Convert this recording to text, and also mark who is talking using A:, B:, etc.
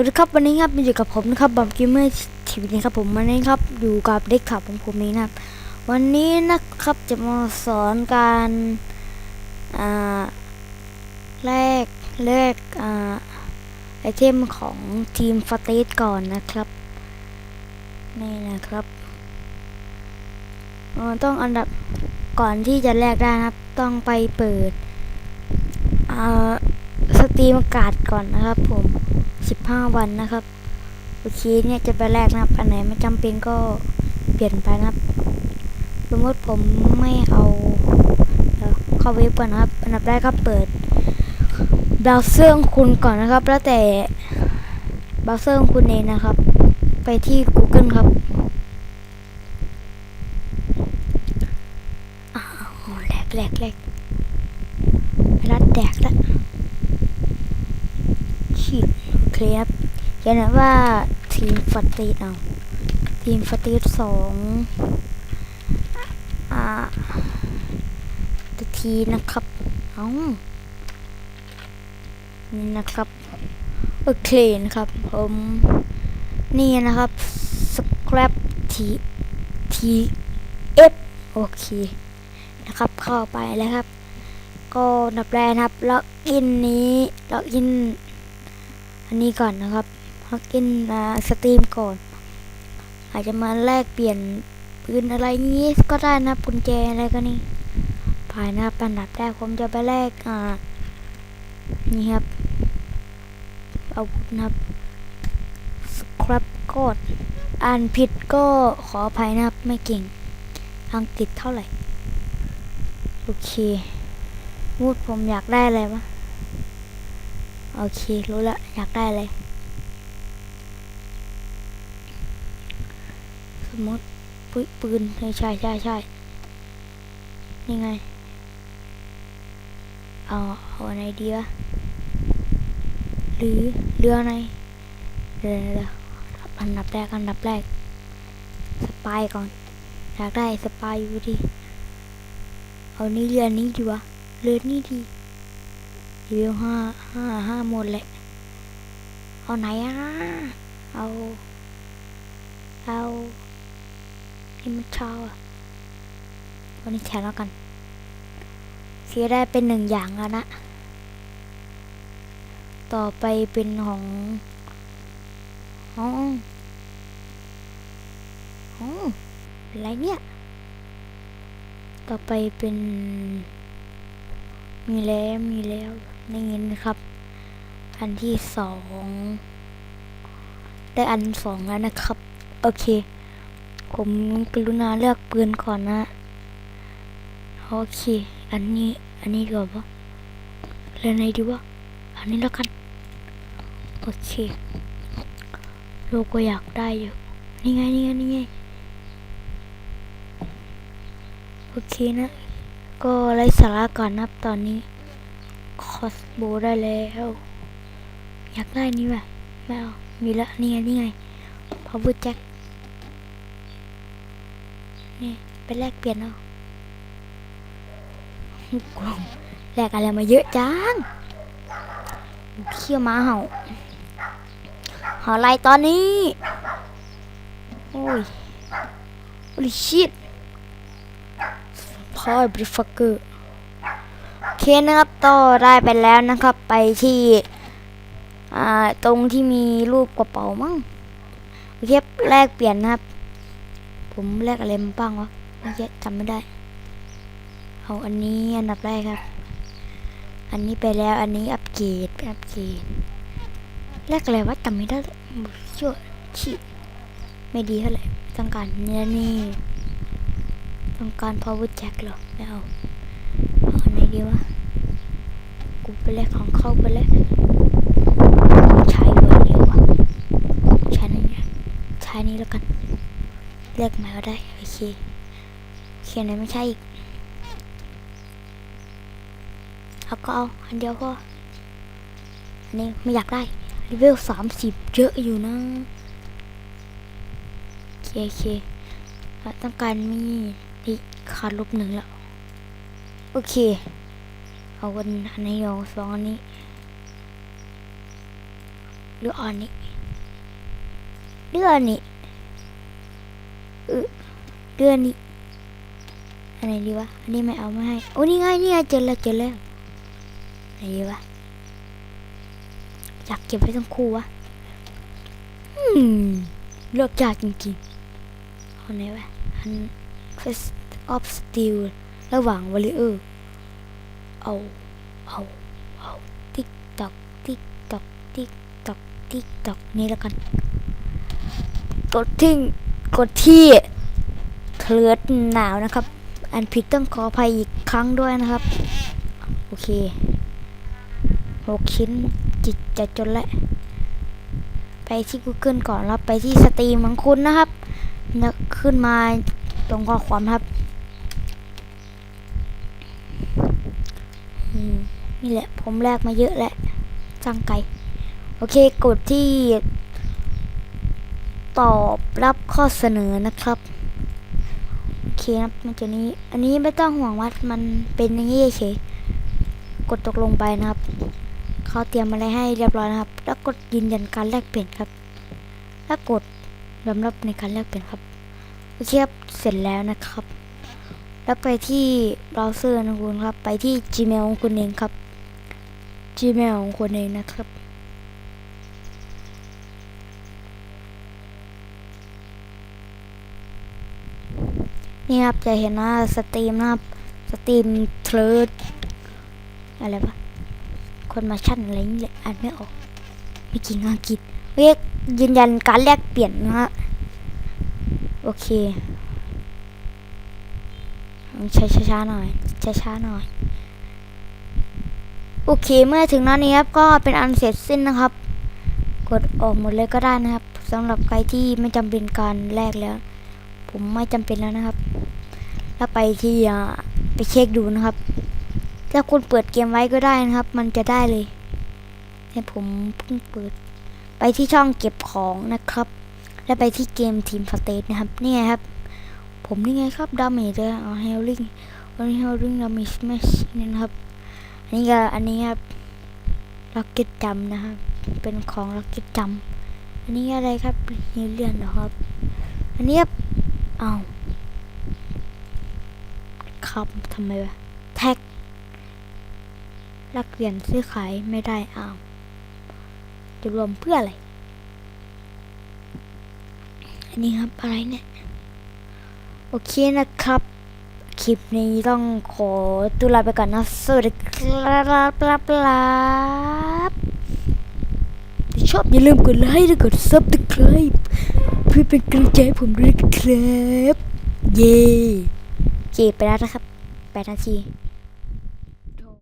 A: วัสดีครับวันนี้ครับมาอยู่กับผมนะครับบอมกิมเมอร์ทีวีนะครับผมวันนี้ครับอยู่กับเด็กขับของผมเองนะครับ วันนี้นะครับจะมาสอนการอ่าแลกแลกอ่าไอเทมของทีมฟาเตสก่อนนะครับนี่นะครับเอ่อต้องอันดับก่อนที่จะแลกได้นะครับ ต้องไปเปิดอ่า สตรีมอากาศก่อนนะครับ ผม15วันนะครับ โอเคเนี่ยจะไปแลกนะครับอันไหนไม่จำเป็นก็เปลี่ยนไปนะครับ สมมติผมไม่เอาเดี๋ยวเข้าเว็บก่อนนะครับ อันดับแรกก็เปิดเบราว์เซอร์ของคุณก่อนนะครับ แล้วแต่เบราว์เซอร์ของคุณเองนะครับ ไปที่ Google ครับอ้แหลกแหลกแหลกรัดแดกแล้ว ขีดโอเครับเขียนว่าทีมฟัตตีเอาทีมฟัตตีสองอ่าตทีนะครับ เอานี่นะครับ โอเคนะครับ ผม นี่นะครับ scrap t t f โอเค นะครับ เข้าไปแล้วครับ ก็นับแรกนะครับ ล็อกอินนี้ ล็อกอิน อันนี้ก่อนนะครับล็อกินมาสตรีมก่อน อาจจะมาแลกเปลี่ยนปืนอะไรงี้ก็ได้นะกุญแจอะไรก็นี่ภายนะครับอันดับแรกผมจะไปแลกอ่านี่ครับอาวุธนะครับสครับกดอ่านผิดก็ขออภัยนะครับไม่เก่ง อังกฤษเท่าไหร่ โอเคมูดผมอยากได้อะไรวะ โอเค รู้ละ อยากได้อะไรสมมติปืนปืนใช่ใช่ใช่ใช่นี่ไง เอา เอาอะไรดีวะหรือเรืออะไรเดี๋ยวเดี๋ยวเดี๋ยวอันดับแรก อันดับแรก สปายก่อน อยากได้สปายอยู่ดี เอานี่เรือนี้ดีวะเรือนี้ดี รีวิวห้าห้าห้าหมดแหละ เอาไหนอะ เอา เอานี่มันเช้าอะวันนี้แชร์แล้วกันเสียได้เป็นหนึ่งอย่างแล้วนะ ต่อไปเป็นของห้องห้องอะไรเนี่ย ต่อไปเป็น มีแล้ว มีแล้ว นี่นะครับ อันที่สองได้อันสองแล้วนะครับ โอเค ผมกรุณาเลือกปืนก่อนนะ โอเค อันนี้ อันนี้ดีกว่าปะเล่นไหนดีวะอันนี้แล้วกัน โอเคโลก็อยากได้อยู่ นี่ไง นี่ไง นี่ไง โอเคนะ ก็ไร้สาระก่อนนับตอนนี้ อสโบได้แล้ว อยากได้นี่แบบไม่เอา มีละนี่ไง นี่ไงพาวเวอร์แจ็คนี่ไปแลกเปลี่ยนเอากล่องแลกอะไรมาเยอะจังเขี้ยวมาเห่าเห่าอะไรตอนนี้ โอ้ยโอ้ยชิตพอยบริฟักเกอร์ เคนะครับต่อได้ไปแล้วนะครับ ไปที่ อ่าตรงที่มีรูปกระเป๋ามั้งโอเคแลกเปลี่ยนนะครับ ผมแลกอะไรมาบ้างวะไม่ใช่จำไม่ได้ เอาอันนี้อันดับแรกครับ อันนี้ไปแล้วอันนี้อัปเกรดไปอัปเกรดแลกอะไรวะจำไม่ได้เชั่วชิไม่ดีเท่าไหร่ต้องการเนื้อนี่ต้องการ power jack เหรอไม่เอา ดีวะ กูไปแลกของเข้าไปแล้วใช้เบอร์เดียววะใช้นี่ใช้นี้แล้วกันเลือกใหม่ก็ได้ โอเคเขียนไหนไม่ใช่อีกเอาก็เอา อันเดียวพออันนี้ไม่อยากได้เลเวลสามสิบเยอะอยู่นะโอเคโอเคต้องการมีนี่ขาดลบหนึ่งแล้ว โอเค เอาวันอันนี้เอาสองอันนี้หรือเอาอันนี้เดือนนี้เออเดือนนี้อันไหนดีวะอันนี้ไม่เอาไม่ให้โอ้นี่ไงนี่ไงเจอแล้วเจอแล้วอันไหนดีวะอยากเก็บไว้ทั้งคู่วะอืมเลือกยากจริงๆเอาไหนวะอัน Fist of Steel ระหว่างวอลเลอร์ เอาเอาเอาติ๊กตอกติ๊กตอกติ๊กตอกติ๊กตอกนี่แล้วกัน กดที่กดที่เทิร์ดหนาวนะครับ อันผิดต้องขออภัยอีกครั้งด้วยนะครับ โอเคหกชิ้นจิตจะจนแล้วไปที่ Google ก่อนแล้วไปที่สตรีมของคุณนะครับนะขึ้นมาตรงข้อความครับ นี่แหละ ผมแลกมาเยอะแหละจังไก่โอเคกดที่ ตอบรับข้อเสนอนะครับโอเคครับมันจะนี้ อันนี้ไม่ต้องห่วงว่ามันเป็นอย่างนี้เฉยกดตกลงไปนะครับเขาเตรียมอะไรให้เรียบร้อยนะครับ แล้วกดยืนยันการแลกเปลี่ยนครับ แล้วกดยอมรับในการแลกเปลี่ยนครับโอเคครับเสร็จแล้วนะครับ แล้วไปที่เบราว์เซอร์นะคุณครับ ไปที่ Gmail ของคุณเองครับ Gmail ของคุณเองนะครับ นี่ครับจะเห็นว่าสตรีมนะครับสตรีมเทรดอะไรปะคนมาชั่นอะไรนี่แหละอ่านไม่ออกไม่กินอังกฤษเรียกยืนยันการแลกเปลี่ยนนะฮะโอเค ใช้ช้าๆหน่อยช้าๆหน่อย โอเคเมื่อถึงนั้นนี้ครับก็เป็นอันเสร็จสิ้นนะครับ กดออกหมดเลยก็ได้นะครับสำหรับใครที่ไม่จำเป็นการแลกแล้ว ผมไม่จำเป็นแล้วนะครับ แล้วไปที่อ่าไปเช็คดูนะครับ ถ้าคุณเปิดเกมไว้ก็ได้นะครับ มันจะได้เลยแต่ผมเพิ่งเปิด ไปที่ช่องเก็บของนะครับ แล้วไปที่เกมทีมสเตทนะครับนี่ไงครับ ผมนี่ไงครับดาเมจเลยเอาเฮลลิงเอาเฮลลิงดาเมจแมชนี่นะครับอันนี้ก็อันนี้ครับล็อกเก็ตจำนะครับเป็นของล็อกเก็ตจำอันนี้อะไรครับนี่เลื่อนนะครับ อันนี้ครับอ้าวครับทำไมวะแท็กลักเปลี่ยนซื้อขายไม่ได้อ้าวจะรวมเพื่ออะไร อันนี้ครับอะไรเนี่ย โอเคนะครับ คลิปนี้ต้องขอตัวลาไปก่อนนะ สวัสดีครับครับรับถ้าชอบอย่าลืมกดไลค์และกดซับสไคร b ์เพื่อเป็นกำลังใจให้ผมด้วยนะครับ เย้โอเคไปแล้วนะครับแปดนาที